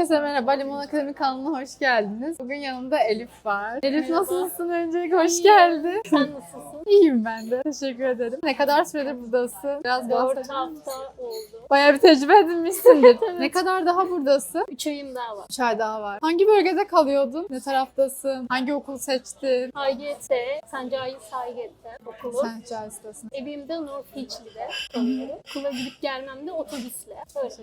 Herkese merhaba. Limon Akademi kanalına hoş geldiniz. Bugün yanımda Elif var. Elif Merhaba. nasılsın öncelikle? Hoş İyiyim. geldin. Sen nasılsın? İyiyim ben de. Teşekkür ederim. Ne kadar süredir buradasın? Biraz bahseder misin? hafta oldu. Bayağı bir tecrübe edinmişsindir. Evet. Ne kadar daha buradasın? Üç ayım daha var. Üç ay daha var. Hangi bölgede kalıyordun? Ne taraftasın? Hangi okul seçtin? HGT, Sancai Sayget'te okulu. Charles'tasın. Evimde North Beach'li'de kalıyorum. Okula gidip gelmem de otobüsle. Öyle.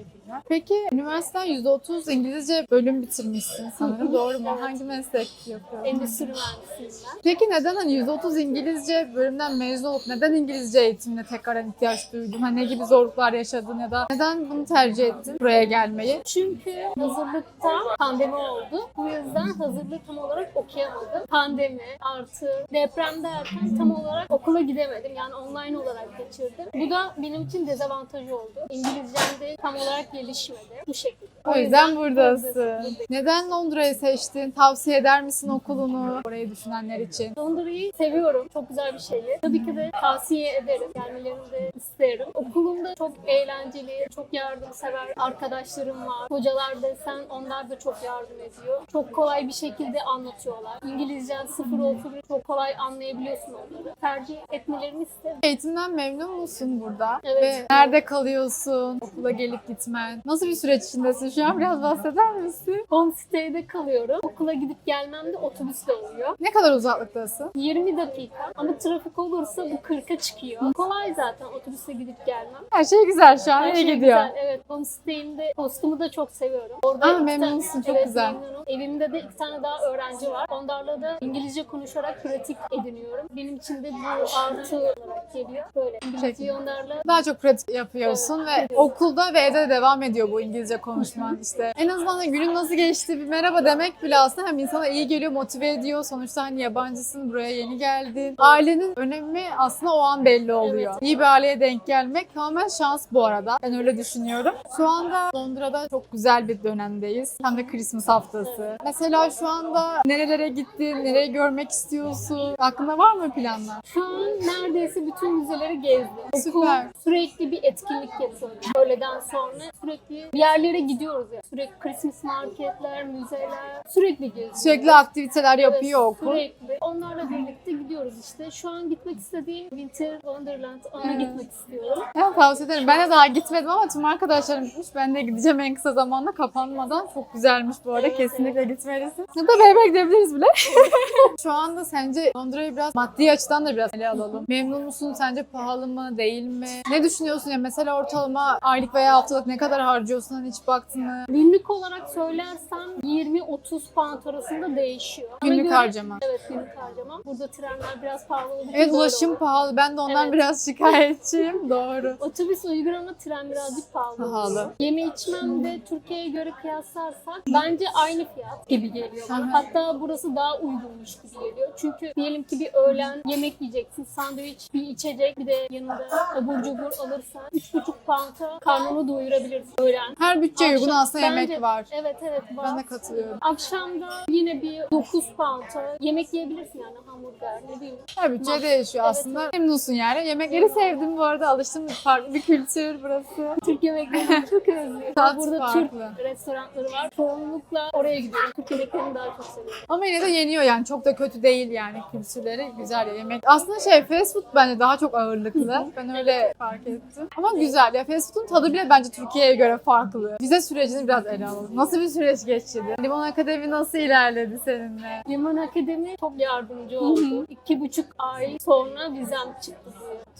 Peki üniversiteden %30 İngilizce bölüm bitirmişsin sanırım. Doğru mu? Hangi meslek yapıyorsun? Endüstri mühendisiyim ben. Peki neden hani %30 İngilizce bölümden mezun olup neden İngilizce eğitimine tekrardan ihtiyaç duydun? Hani ne gibi zorluklar yaşadın ya da neden bunu tercih ettin buraya gelmeyi? Çünkü hazırlıkta pandemi oldu. Bu yüzden hazırlığı tam olarak okuyamadım. Pandemi artı deprem derken tam olarak okula gidemedim. Yani online olarak geçirdim. Bu da benim için dezavantajı oldu. İngilizcem de tam olarak gelişmedi. Bu şekilde. O yüzden buradasın. Buradayım. Neden Londra'yı seçtin? Tavsiye eder misin okulunu? Orayı düşünenler için. Londra'yı seviyorum. Çok güzel bir şehir. Tabii ki de tavsiye ederim. Gelmelerini de isterim. Okulumda çok eğlenceli, çok yardımsever arkadaşlarım var. Hocalar desen onlar da çok yardım ediyor. Çok kolay bir şekilde anlatıyorlar. İngilizcen sıfır olsa bile çok kolay anlayabiliyorsun onları. Tercih etmelerini isterim. Eğitimden memnun musun burada? Evet. Ve nerede kalıyorsun? Okula gelip gitmen. Nasıl bir süreç içindesin şu an? Biraz bahseder misin? Homestay'de kalıyorum. Okula gidip gelmem de otobüsle oluyor. Ne kadar uzaklıktasın? 20 dakika ama trafik olursa bu 40'a çıkıyor. Kolay zaten otobüse gidip gelmem. Her şey güzel şu an. Her iyi şey gidiyor. güzel. Evet, homestay'imde postumu da çok seviyorum. Orada Aa, iki memnunsun, tane- çok evet, güzel. memnunum. Evimde de iki tane daha öğrenci var. Onlarla da İngilizce konuşarak pratik ediniyorum. Benim için de bu artı olarak geliyor. Böyle İngilizceyi onlarla Daha çok pratik yapıyorsun ve okulda ve evde de devam ediyor bu İngilizce konuşman işte. En azından da günün nasıl geçti bir merhaba demek bile aslında hem insana iyi geliyor, motive ediyor. Sonuçta hani yabancısın, buraya yeni geldin. Ailenin önemi aslında o an belli oluyor. İyi bir aileye denk gelmek tamamen şans bu arada. Ben öyle düşünüyorum. Şu anda Londra'da çok güzel bir dönemdeyiz. Hem de Christmas haftası. Mesela şu anda nerelere gittin, nereyi görmek istiyorsun? Aklında var mı planlar? Şu an neredeyse bütün müzeleri gezdim. Okul Süper. sürekli bir etkinlik yapıyor. Öğleden sonra sürekli bir yerlere gidiyoruz ya. Sürekli Christmas marketler, müzeler sürekli geziyoruz. Sürekli aktiviteler yapıyor Evet, okul. Sürekli. Onlarla birlikte gidiyoruz işte. Şu an gitmek istediğim Winter Wonderland. Ona Evet. gitmek istiyorum. Ben tavsiye ederim. Ben de daha gitmedim ama tüm arkadaşlarım gitmiş. Ben de gideceğim en kısa zamanda kapanmadan. Çok güzelmiş bu arada. Evet, Kesinlikle gitmelisin. Ya da beraber gidebiliriz bile. Şu anda sence Londra'yı biraz maddi açıdan da biraz ele alalım. Memnun musun? Sence pahalı mı? Değil mi? Ne düşünüyorsun? Ya mesela ortalama aylık veya haftalık ne kadar harcıyorsun? Hani hiç baktın mı? Günlük olarak söylersem 20-30 pound arasında değişiyor. Ona Günlük göre- harcama. Evet günlük harcamam. Burada trenler biraz pahalı olduğu için Evet böyle ulaşım oluyor. pahalı. Ben de ondan Evet. biraz şikayetçiyim. Doğru. Otobüs uygun ama tren birazcık pahalı. Pahalı. Yeme içmem de Türkiye'ye göre kıyaslarsak bence aynı fiyat gibi geliyor bana. Hatta burası daha uygunmuş gibi. Çünkü diyelim ki bir öğlen yemek yiyeceksin, sandviç, bir içecek, bir de yanında abur cubur alırsan 3,5 pound'a karnını doyurabilirsin öğlen. Her bütçeye uygun aslında yemek Bence- var. Evet evet var. Ben de katılıyorum. Akşamda yine bir 9 pound'a yemek yiyebilirsin yani hamburger ne bileyim. Her bütçe değişiyor Evet, aslında. Memnunsun yani. Yemekleri sevdim bu arada. Alıştım. Farklı bir kültür burası. Türk yemeklerini çok özlüyorum. Tat Burada farklı. Türk restoranları var. Çoğunlukla oraya gidiyorum. Türk yemeklerini daha çok seviyorum. Ama yine de yeniyor yani. Çok da kötü değil yani. Kültürleri güzel ya yemek. Aslında şey fast food bence daha çok ağırlıklı. Ben öyle fark ettim. Ama güzel ya. Fast food'un tadı bile bence Türkiye'ye göre farklı. Vize sürecini biraz ele alalım. Nasıl bir süreç geçti? Limon Akademi nasıl ilerledi seninle? Liman Akademi çok yardımcı oldu. İki buçuk ay sonra vizem çıktı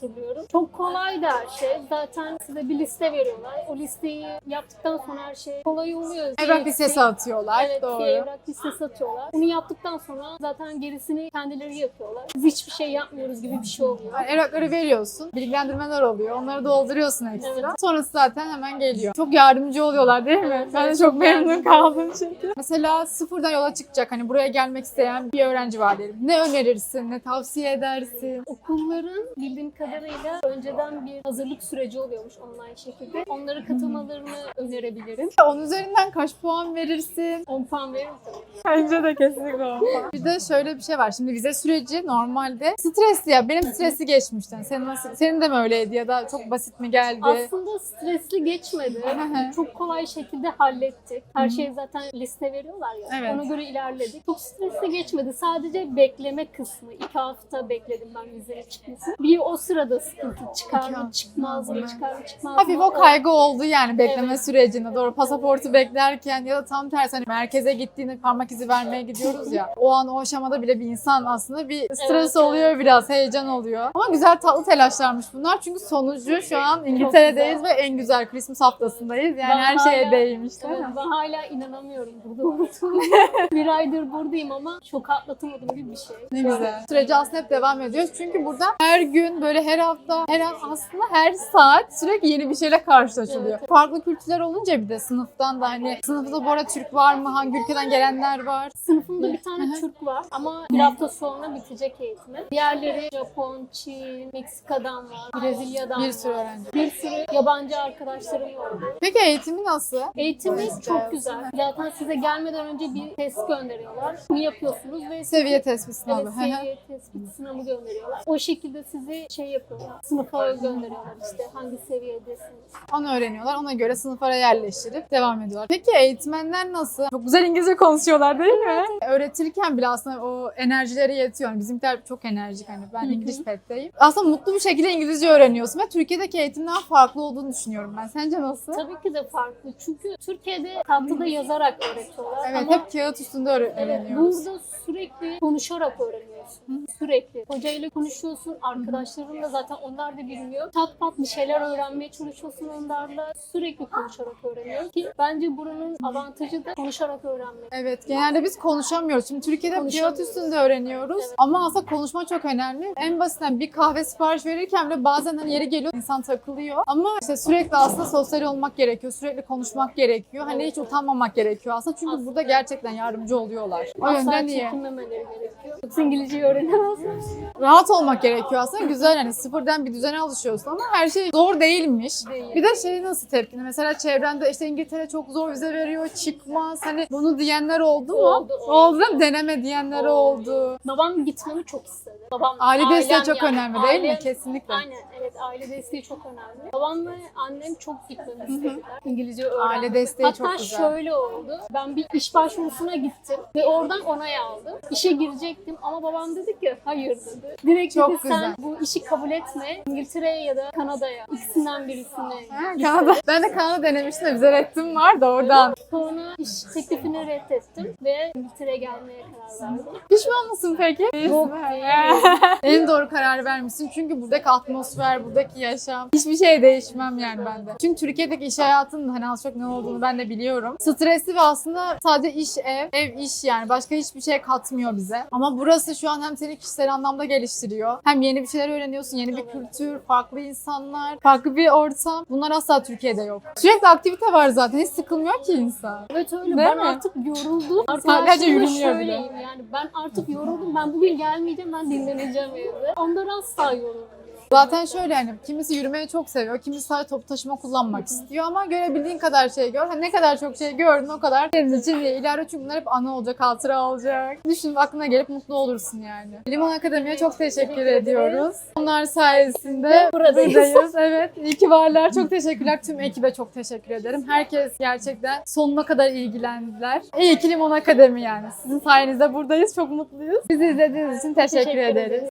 hatırlıyorum. Çok kolaydı her şey. Zaten size bir liste veriyorlar. O listeyi yaptıktan sonra her şey kolay oluyor. Evrak Şey- listesi atıyorlar. Evet, Doğru. bir evrak listesi atıyorlar. Bunu yaptıktan sonra zaten gerisini kendileri yapıyorlar. Biz hiçbir şey yapmıyoruz gibi bir şey oluyor. Yani evrakları veriyorsun, bilgilendirmeler oluyor. Onları dolduruyorsun ekstra. Evet. Sonrası zaten hemen geliyor. Çok yardımcı oluyorlar değil mi? Evet, ben de çok memnun kaldım çünkü. Mesela sıfırdan yola çıkacak hani buraya gelmek isteyen bir öğrenci var diyelim. Ne önerirsin, ne tavsiye edersin? Okulların bildiğim kadarıyla önceden bir hazırlık süreci oluyormuş online şekilde. Onlara katılmalarını önerebilirim. Onun üzerinden kaç puan verirsin? 10 puan veririm tabii. Bence de kesinlikle olmaz. Bir de şöyle bir şey var. Şimdi vize süreci normalde stresli ya. Benim stresli geçmişten. Senin nasıl? Senin de mi öyleydi ya da çok basit mi geldi? Aslında stresli geçmedi. Çok kolay şekilde hallettik. Her şeyi zaten liste veriyorlar ya. Evet. Ona göre ilerledik. Çok stresli geçmedi. Sadece bekleme kısmı. İki hafta bekledim ben vizenin çıkmasını. Bir o sırada sıkıntı çıkar mı çıkmaz mı çıkar mı çıkmaz mı. Hafif o kaygı oldu yani bekleme Evet. sürecinde. Doğru pasaportu beklerken ya da tam tersi hani merkeze gittiğinde parmak izi vermeye gidiyoruz ya. O an o aşamada bile bir insan aslında bir stres Evet, oluyor biraz, heyecan oluyor. Ama güzel tatlı telaşlarmış bunlar. Çünkü sonucu şu an İngiltere'deyiz ve en güzel Christmas haftasındayız. Yani Ben her şeye hala- değmiş değil mi? ben hala inanamıyorum burada bir aydır buradayım ama çok atlatamadım gibi bir şey. Ne güzel. Süreci aslında hep devam ediyoruz. Çünkü burada her gün böyle her hafta, her aslında her saat sürekli yeni bir şeyle karşılaşılıyor. Evet. Farklı kültürler olunca bir de sınıftan da hani sınıfta bu arada Türk var mı? Hangi ülkeden gelenler var? Sınıfımda bir tane Türk var ama bir hafta sonra bitecek eğitimi. Diğerleri Japon, Çin, Meksika'dan var, Brezilya'dan Bir var. sürü öğrenci. Bir sürü yabancı arkadaşlarım oldu. Peki eğitimi nasıl? Eğitimimiz çok güzel. Zaten size gelmeden önce bir test gönderiyorlar. Bunu yapıyorsunuz ve Seviye tespit sınavı. Evet, seviye tespit sınavı gönderiyorlar. O şekilde sizi şey yapıyorlar, sınıfa gönderiyorlar işte hangi seviyedesiniz. Onu öğreniyorlar. Ona göre sınıflara yerleştirip devam ediyorlar. Peki eğitmenler nasıl? Çok güzel İngilizce konuşuyorlar değil mi? Öğretirken bile aslında o enerjileri yetiyor. Yani bizimkiler çok enerjik. Hani ben. İngiliz petteyim. Aslında mutlu bir şekilde İngilizce öğreniyorsun ve Türkiye'deki eğitimden farklı olduğunu düşünüyorum ben. Sence nasıl? Tabii ki de farklı. Çünkü Türkiye'de tahtada yazarak öğretiyorlar. Evet Ama hep kağıt üstünde öğre- öğreniyoruz. burada sürekli konuşarak öğreniyorsun. Sürekli. Hocayla konuşuyorsun, arkadaşların da zaten onlar da bilmiyor. Tat pat bir şeyler öğrenmeye çalışıyorsun onlarla. Sürekli konuşarak öğreniyorsun ki bence buranın avantajı da konuşarak öğrenmek. Evet genelde biz konuşamıyoruz. Şimdi Türkiye'de kağıt üstünde öğreniyoruz. Evet. Ama aslında konuşma çok önemli. En basitinden bir kahve sipariş verirken bile bazen hani yeri geliyor insan takılıyor. Ama işte sürekli aslında sosyal olmak gerekiyor. Sürekli konuşmak gerekiyor. Hani hiç utanmamak gerekiyor aslında. Çünkü Aslında. burada gerçekten yardımcı oluyorlar. O Asla yönden iyi. gerekiyor. İngilizceyi öğrenemezsin. Rahat olmak gerekiyor aslında. Güzel hani sıfırdan bir düzene alışıyorsun ama her şey zor değilmiş. Değil. Bir de şey nasıl tepkini? Mesela çevrende işte İngiltere çok zor vize veriyor, çıkmaz. Hani bunu diyenler oldu mu? Oldu, oldu. Oldu mi? Deneme diyenler Oldu. oldu. Babam gitmemi çok istedi. Babam, Aile desteği çok yani. önemli değil mi? Ailem- Kesinlikle. Aynen aile desteği çok önemli. Babam ve annem çok gitmemi istediler. İngilizce öğrenmek. Aile desteği Hatta çok güzel. şöyle oldu. Ben bir iş başvurusuna gittim ve oradan onay aldım. İşe girecektim ama babam dedi ki hayır dedi. Direkt Çok dedi güzel. sen bu işi kabul etme. İngiltere'ye ya da Kanada'ya ikisinden birisine Ha, Kanada. Ben de Kanada denemiştim de vize reddim var da oradan. Sonra iş teklifini reddettim ve İngiltere'ye gelmeye karar verdim. Pişman mısın peki? Yok en doğru karar vermişsin. Çünkü buradaki atmosfer, buradaki yaşam hiçbir şey değişmem yani ben de. Çünkü Türkiye'deki iş hayatının hani az çok ne olduğunu ben de biliyorum. Stresli ve aslında sadece iş ev, ev iş yani başka hiçbir şey katmıyor bize. Ama burası şu an hem seni kişisel anlamda geliştiriyor. Hem yeni bir şeyler öğreniyorsun, yeni bir kültür, farklı insanlar, farklı bir ortam. Bunlar asla Türkiye'de yok. Sürekli aktivite var zaten. Hiç sıkılmıyor ki insan. Evet öyle. Değil ben mi? artık yoruldum. Sadece yürünüyor bile. yani. Ben artık yoruldum. Ben bugün gelmeyeceğim. Ben dinleneceğim evde. Onlar asla yorulmuyor. Zaten şöyle hani kimisi yürümeyi çok seviyor, kimisi sadece toplu taşıma kullanmak istiyor ama görebildiğin kadar şey gör. Hani ne kadar çok şey gördün o kadar senin için iyi. İleride çünkü bunlar hep anı olacak, hatıra olacak. Düşün aklına gelip mutlu olursun yani. Limon Akademi'ye çok teşekkür ediyoruz. Onlar sayesinde Buradayız. buradayız. Evet. İyi ki varlar. Çok teşekkürler. Tüm ekibe çok teşekkür ederim. Herkes gerçekten sonuna kadar ilgilendiler. İyi ki Limon Akademi yani. Sizin sayenizde buradayız. Çok mutluyuz. Bizi izlediğiniz için teşekkür, Teşekkür ederiz.